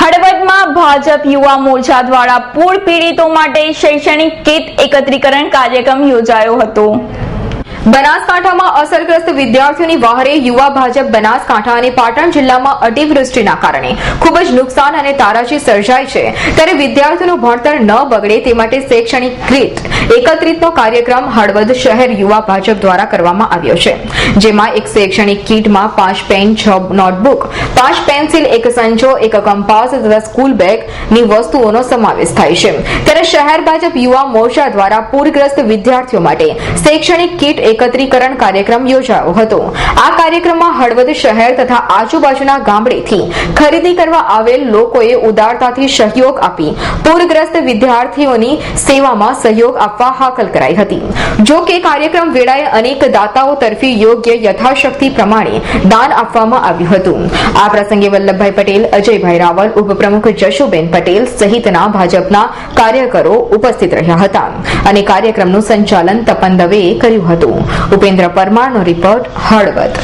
હળવદમાં ભાજપ યુવા મોરચા દ્વારા પૂર પીડિતો માટે શૈક્ષણિક કીટ એકત્રીકરણ કાર્યક્રમ યોજાયો હતો. બનાસકાંઠામાં અસરગ્રસ્ત વિદ્યાર્થીઓની વહારે યુવા ભાજપ બનાસકાંઠા અને પાટણ જિલ્લામાં અતિવૃષ્ટિના કારણે ખૂબ જ નુકસાન અને તારાજી સર્જાય છે. ત્યારે વિદ્યાર્થીઓનું ભણતર ન બગડે તે માટે શૈક્ષણિક રીત, એકત્રિતનો કાર્યક્રમ હળવદ શહેર યુવા ભાજપ દ્વારા કરવામાં આવ્યો છે. જેમાં એક શૈક્ષણિક કીટમાં પાંચ પેન, છ નોટબુક, પાંચ પેન્સિલ, એક સંચો, એક કંપાસ તથા સ્કૂલ બેગની વસ્તુઓનો સમાવેશ થાય છે. ત્યારે શહેર ભાજપ યુવા મોરચા દ્વારા પૂરગ્રસ્ત વિદ્યાર્થીઓ માટે શૈક્ષણિક કીટ એકત્રીકરણ કાર્યક્રમ યોજાયો હતો. આ કાર્યક્રમમાં હળવદ શહેર તથા આજુબાજુના ગામડેથી ખરીદી કરવા આવેલ લોકોએ ઉદારતાથી સહયોગ આપી, પૂરગ્રસ્ત વિદ્યાર્થીઓની સેવામાં સહયોગ આપવા હાકલ કરાઈ હતી. જો કે કાર્યક્રમ વેળાએ અનેક દાતાઓ તરફી યોગ્ય યથાશક્તિ પ્રમાણે દાન આપવામાં આવ્યું હતું. આ પ્રસંગે વલ્લભભાઈ પટેલ, અજયભાઈ રાવલ, ઉપપ્રમુખ જશુબેન પટેલ સહિતના ભાજપના કાર્યકરો ઉપસ્થિત રહ્યા હતા અને કાર્યક્રમનું સંચાલન તપન દવેએ કર્યું હતું. ઉપેન્દ્ર પરમારનો રિપોર્ટ હળવદ.